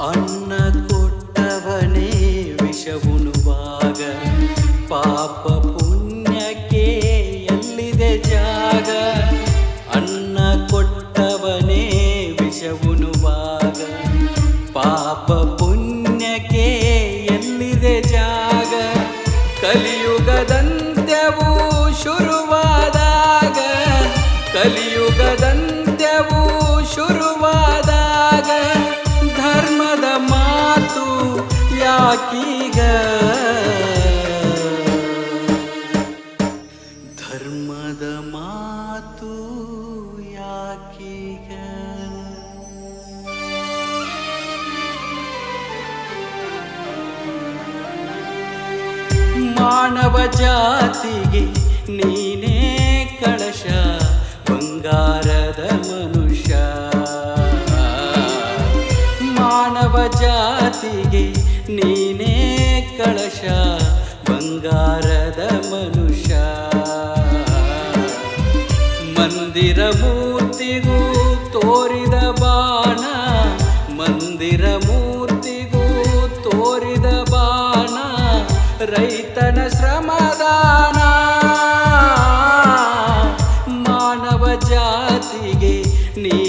ಅನ್ನ ಕೊಟ್ಟವನೇ ವಿಷವುನುವಾಗ ಪಾಪ ಪುಣ್ಯಕ್ಕೆ ಎಲ್ಲಿದೆ ಜಾಗ? ಅನ್ನ ಕೊಟ್ಟವನೇ ವಿಷವುನುವಾಗ ಪಾಪ ಪುಣ್ಯಕ್ಕೆ ಎಲ್ಲಿದೆ ಜಾಗ? ಕಲಿಯುಗದಂತ್ಯವು ಶುರುವಾದಾಗ. ಕಲಿಯುಗದಂತ್ಯವು ಶುರುವಾದಾಗ. ಯಾಕೀಗ ಧರ್ಮದ ಮಾತು ಯಾಕೀಗ? ಮಾನವ ಜಾತಿಗೆ ನೀನೇ ಜಾತಿಗೆ ನೀನೇ ಕಳಶ, ಬಂಗಾರದ ಮನುಷ್ಯ. ಮಂದಿರ ಮೂರ್ತಿಗೂ ತೋರಿದ ಬಾಣ, ಮಂದಿರ ಮೂರ್ತಿಗೂ ತೋರಿದ ಬಾಣ, ರೈತನ ಶ್ರಮದಾನ. ಮಾನವ ಜಾತಿಗೆ ನೀ